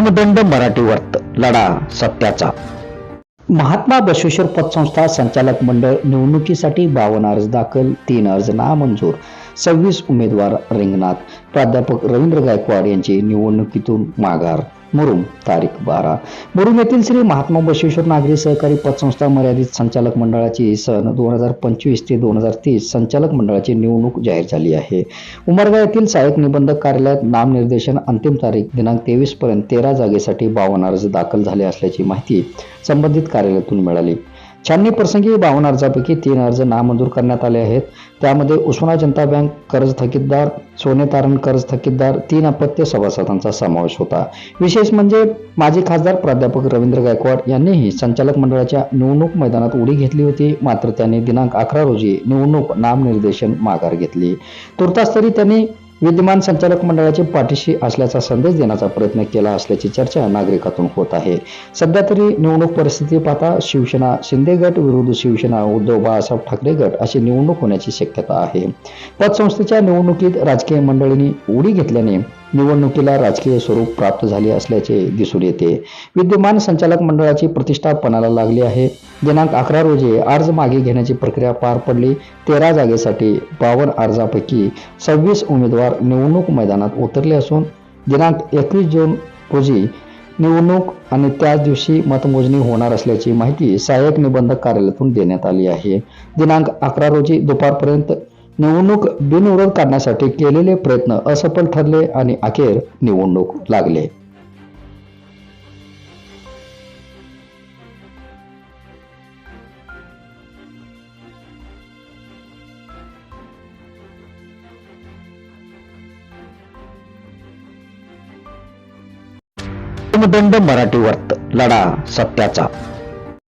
दंड मराठी वर्त लढा सत्याचा. महात्मा बसवेश्वर पतसंस्था संचालक मंडळ निवडणुकीसाठी बावन्न अर्ज दाखल तीन अर्ज नामंजूर. सव्वीस उमेदवार रिंगणात. प्राध्यापक रवींद्र गायकवाड यांची निवडणुकीतून माघार. मुरुम तारीख बारा. मुरुम येथील श्री महात्मा बसवेश्वर नागरी सहकारी पतसंस्था मर्यादित संचालक मंडळाची सन दोन हजार पंचवीस ते दोन हजार तीस संचालक मंडळाची निवडणूक जाहीर झाली आहे. उमरगा येथील सहाय्यक निबंधक कार्यालयात नामनिर्देशन अंतिम तारीख दिनांक तेवीस पर्यंत तेरा जागेसाठी बावन्न अर्ज दाखल झाले असल्याची माहिती संबंधित कार्यालयातून मिळाली. शहाण्णव प्रसंगी बावन्न अर्जापैकी तीन अर्ज नामंजूर करण्यात आले आहेत. त्यामध्ये उस्माना जनता बँक कर्ज थकीतदार सोने तारण कर्ज थकीतदार तीन अपत्य सभासदांचा समावेश होता. विशेष म्हणजे माजी खासदार प्राध्यापक रवींद्र गायकवाड यांनीही संचालक मंडळाच्या निवडणूक मैदानात उडी घेतली होती. मात्र त्यांनी दिनांक अकरा रोजी निवडणूक नामनिर्देशन माघार घेतली. तुर्तास तरी त्यांनी विद्यमान संचालक मंडळाची पाठीशी असल्याचा संदेश देण्याचा प्रयत्न केला असल्याची चर्चा नागरिकातून होत आहे. सध्या तरी निवडणूक परिस्थिती पाहता शिवसेना शिंदे गट विरुद्ध शिवसेना उद्धव बाळासाहेब ठाकरे गट अशी निवडणूक होण्याची शक्यता आहे. पतसंस्थेच्या निवडणुकीत राजकीय मंडळींनी उडी घेतल्याने निवडणुकीला राजकीय स्वरूप प्राप्त झाले असल्याचे दिसून येते. विद्यमान संचालक मंडळाची प्रतिष्ठा पणाला लागली आहे. दिनांक अकरा रोजी अर्ज मागे घेण्याची प्रक्रिया पार पडली. तेरा जागेसाठी बावन्न अर्जापैकी सव्वीस उमेदवार निवडणूक मैदानात उतरले असून दिनांक एकवीस जून रोजी निवडणूक आणि त्याच दिवशी मतमोजणी होणार असल्याची माहिती सहाय्यक निबंधक कार्यालयातून देण्यात आली आहे. दिनांक अकरा रोजी दुपारपर्यंत निवडणूक बिनविरोध काढण्यासाठी केलेले प्रयत्न असफल ठरले आणि अखेर निवडणूक लागले. दंड मराठी वर्त लढा सत्याचा.